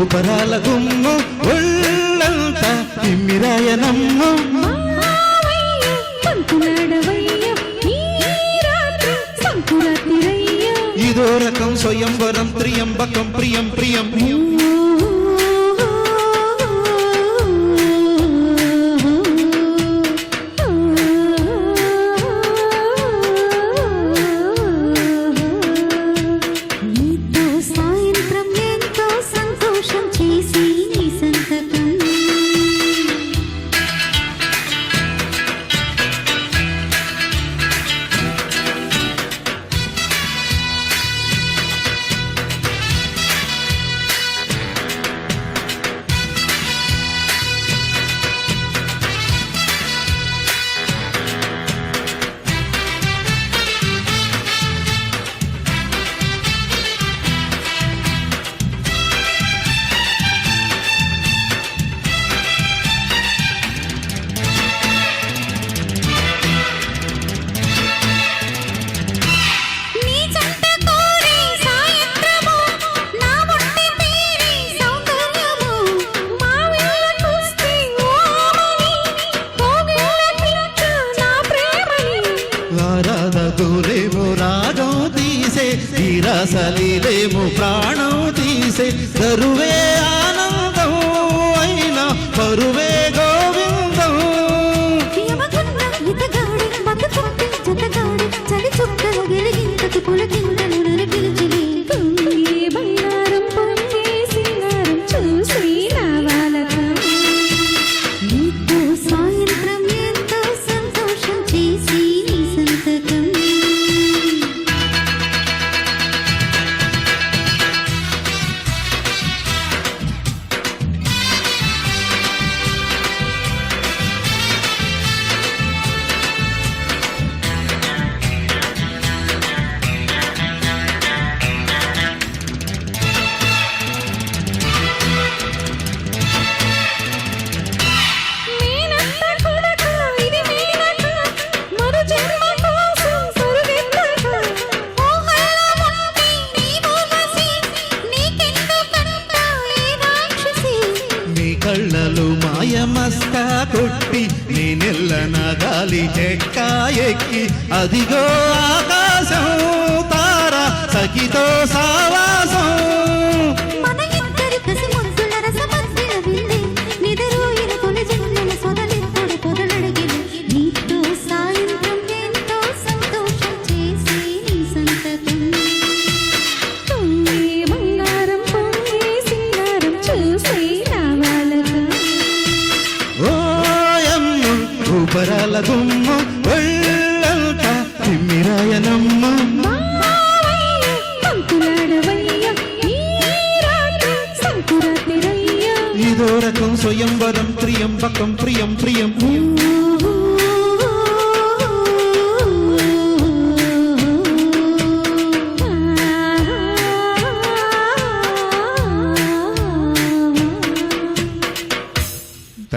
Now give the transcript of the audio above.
ఉపరాల గుమ్ము ఒళ్ళంత తిమ్మిరాయనమ్మ ఇదో రకం స్వయంవరం త్రియంబకం ప్రియం ప్రియం ప్రియం. ফুল గాలి చెక్క ఎక్కి అదిగో ఆకాశం తారా సఖితో సావాసం. సంబరాల గుమ్మం వెళ్ళంతా తిమ్మిరాయనమ్మ. ఇదో రకం స్వయంవరం త్రియంబకం ప్రియం ప్రియం